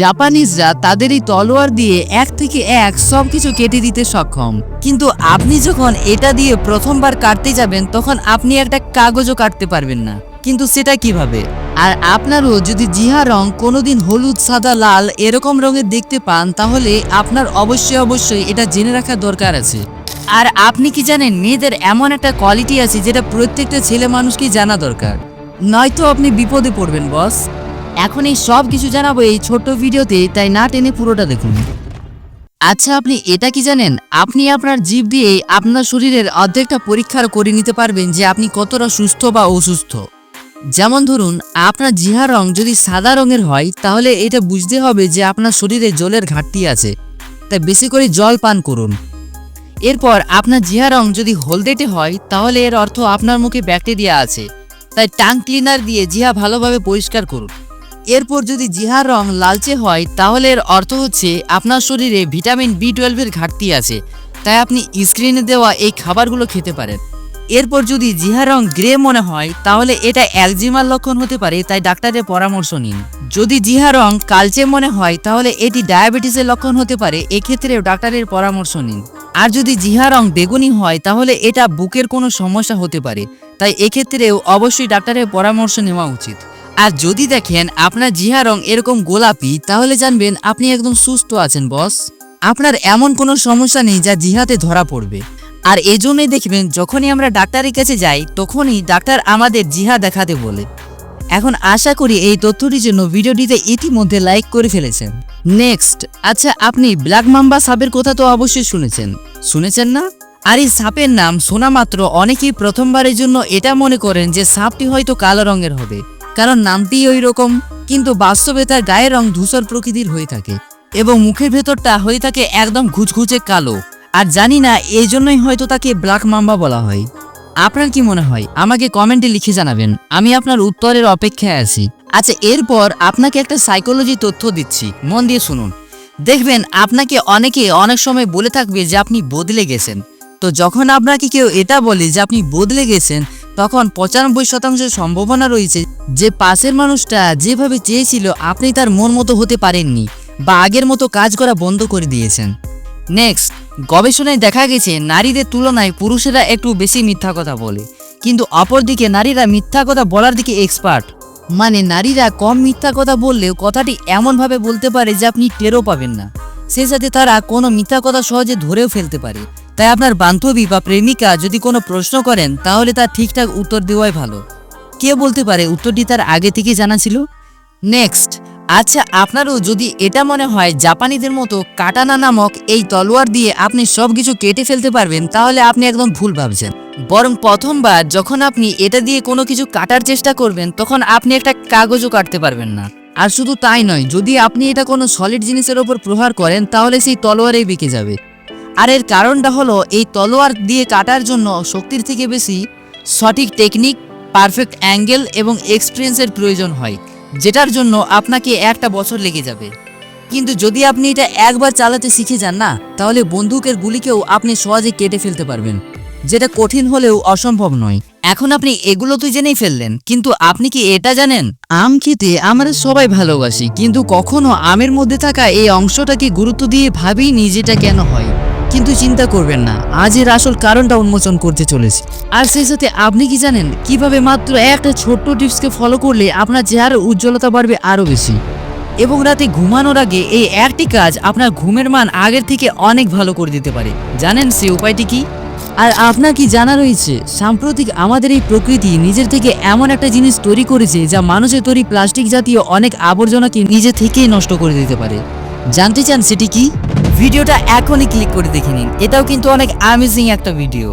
জাপানিজরা তাদের এই তলোয়ার দিয়ে এক থেকে এক সবকিছু কেটে দিতে সক্ষম। কিন্তু আপনি যখন এটা দিয়ে প্রথমবার কাটতে যাবেন, তখন আপনি একটা কাগজও কাটতে পারবেন না। কিন্তু সেটা কীভাবে? আর আপনারও যদি জিহা রং কোনোদিন হলুদ, সাদা, লাল এরকম রঙের দেখতে পান, তাহলে আপনার অবশ্যই অবশ্যই এটা জেনে রাখা দরকার আছে। আর আপনি কি জানেন, মেয়েদের এমন একটা কোয়ালিটি আছে যেটা প্রত্যেকটা ছেলে মানুষকেই জানা দরকার। নয়তো আপনি বিপদে পড়বেন বস এখন এই সব কিছু জানাব এই ছোট্ট ভিডিওতে, তাই না টেনে পুরোটা দেখুন। আচ্ছা আপনি এটা কি জানেন? আপনি আপনার জীব দিয়ে আপনার শরীরের অর্ধেকটা পরীক্ষা করে নিতে পারবেন যে আপনি কতটা সুস্থ বা অসুস্থ। যেমন ধরুন, আপনার জিহা রং যদি সাদা রঙের হয়, তাহলে এটা বুঝতে হবে যে আপনার শরীরে জলের ঘাটতি আছে। তাই বেশি করে জল পান করুন। এরপর আপনার জিহা রং যদি হলদেটে হয়, তাহলে এর অর্থ আপনার মুখে ব্যাকটেরিয়া আছে। তাই টাং ক্লিনার দিয়ে জিহা ভালোভাবে পরিষ্কার করুন। এরপর যদি জিহার রং লালচে হয়, তাহলে এর অর্থ হচ্ছে আপনার শরীরে ভিটামিন বি টুয়েলভের ঘাটতি আছে। তাই আপনি স্ক্রিনে দেওয়া এই খাবারগুলো খেতে পারেন। এরপর যদি জিহা রং গ্রে মনে হয়, তাহলে এটা অ্যালজিমার লক্ষণ হতে পারে, তাই ডাক্তারের পরামর্শ নিন। যদি জিহা রং কালচে মনে হয়, তাহলে এটি ডায়াবেটিসের লক্ষণ হতে পারে, এক্ষেত্রেও ডাক্তারের পরামর্শ নিন। আর যদি জিহা রং বেগুনি হয়, তাহলে এটা বুকের কোনো সমস্যা হতে পারে, তাই এক্ষেত্রেও অবশ্যই ডাক্তারের পরামর্শ নেওয়া উচিত। আর যদি দেখেন আপনার জিহা রং এরকম গোলাপি, তাহলে জানবেন আপনি একদম সুস্থ আছেন, বস। আপনার এমন কোনো সমস্যা নেই যা জিহাতে ধরা পড়বে। আর এজন্যই দেখবেন, যখনই আমরা ডাক্তারের কাছে যাই, তখনই ডাক্তার আমাদের জিহা দেখাতে বলে। এখন আশা করি এই তথ্যটির জন্য ভিডিওটিতে ইতিমধ্যে লাইক করে ফেলেছেন। নেক্সট আচ্ছা আপনি ব্ল্যাক মাম্বা সাপের কথা তো অবশ্যই শুনেছেন। শুনেছেন না? আর এই সাপের নাম শোনা মাত্র অনেকেই প্রথমবারের জন্য এটা মনে করেন যে সাপটি হয়তো কালো রঙের হবে। কারণ নামটি ওই রকম কিন্তু বাস্তবে তার গায়ের রং ধূসর প্রকৃতির হয়ে থাকে এবং মুখের ভেতরটা হয়ে থাকে একদম ঘুচঘুচে কালো। আর জানি না এই জন্যই হয়তো তাকে ব্ল্যাক মাম্বা বলা হয়। আপনার কি মনে হয়? আমাকে কমেন্টে লিখে জানাবেন। আমি আপনার উত্তরের অপেক্ষায় আছি। আচ্ছা এরপর আপনাকে একটা সাইকোলজি তথ্য দিচ্ছি। মন দিয়ে শুনুন। দেখবেন, আপনাকে অনেকে অনেক সময় বলে থাকবে যে আপনি বদলে গেছেন। তো যখন আপনাকে কেউ এটা বলে যে আপনি বদলে গেছেন তখন পঁচানব্বই শতাংশ সম্ভাবনা রয়েছে যে পাশের মানুষটা যেভাবে চেয়েছিল আপনি তার মন মতো হতে পারেননি বা আগের মতো কাজ করা বন্ধ করে দিয়েছেন। নেক্সট গবেষণায় দেখা গেছে নারীদের তুলনায় পুরুষেরা একটু বেশি মিথ্যা কথা বলে। কিন্তু অপরদিকে নারীরা মিথ্যা কথা বলার দিকে এক্সপার্ট মানে নারীরা কম মিথ্যা কথা বললেও কথাটি এমনভাবে বলতে পারে যে আপনি টেরও পাবেন না। সে সাথে তারা কোনো মিথ্যা কথা সহজে ধরেও ফেলতে পারে। তাই আপনার বান্ধবী বা প্রেমিকা যদি কোনো প্রশ্ন করেন, তাহলে তার ঠিকঠাক উত্তর দেওয়াই ভালো। কে বলতে পারে উত্তরটি তার আগে থেকে জানা ছিল? নেক্সট আচ্ছা আপনারও যদি এটা মনে হয় জাপানিদের মতো কাটানা নামক এই তলোয়ার দিয়ে আপনি সব কিছু কেটে ফেলতে পারবেন, তাহলে আপনি একদম ভুল ভাবছেন। বরং প্রথমবার যখন আপনি এটা দিয়ে কোনো কিছু কাটার চেষ্টা করবেন, তখন আপনি একটা কাগজও কাটতে পারবেন না। আর শুধু তাই নয়, যদি আপনি এটা কোনো সলিড জিনিসের ওপর প্রহার করেন, তাহলে সেই তলোয়ারেই বেঁকে যাবে। আর এর কারণটা হলো এই তলোয়ার দিয়ে কাটার জন্য শক্তির থেকে বেশি সঠিক টেকনিক পারফেক্ট অ্যাঙ্গেল এবং এক্সপিরিয়েন্সের প্রয়োজন হয়, যেটার জন্য আপনাকে একটা বছর লেগে যাবে। কিন্তু যদি আপনি এটা একবার চালাতে শিখে যান না, তাহলে বন্দুকের গুলিকেও আপনি সহজে কেটে ফেলতে পারবেন, যেটা কঠিন হলেও অসম্ভব নয়। এখন আপনি এগুলো তো জেনেই ফেললেন, কিন্তু আপনি কি এটা জানেন? আম খেতে আমরা সবাই ভালোবাসি, কিন্তু কখনো আমের মধ্যে থাকা এই অংশটাকে গুরুত্ব দিয়ে ভাবিনি যেটা কেন হয়। কিন্তু চিন্তা করবেন না, আজ এর আসল কারণটা উন্মোচন করতে চলেছি। আর সেই সাথে আপনি কি জানেন, কীভাবে মাত্র একটা ছোট্ট টিপসকে ফলো করলে আপনার চেহারার উজ্জ্বলতা বাড়বে আরও বেশি? এবং রাতে ঘুমানোর আগে এই একটি কাজ আপনার ঘুমের মান আগের থেকে অনেক ভালো করে দিতে পারে। জানেন সে উপায়টি কি? আর আপনার কি জানা রয়েছে, সাম্প্রতিক আমাদের এই প্রকৃতি নিজের থেকে এমন একটা জিনিস তৈরি করেছে যা মানুষের তৈরি প্লাস্টিক জাতীয় অনেক আবর্জনাকে নিজে থেকেই নষ্ট করে দিতে পারে? জানতে চান সেটি কি? ভিডিওটা এখনই ক্লিক করে দেখে নিন। এটাও কিন্তু অনেক অ্যামেজিং একটা ভিডিও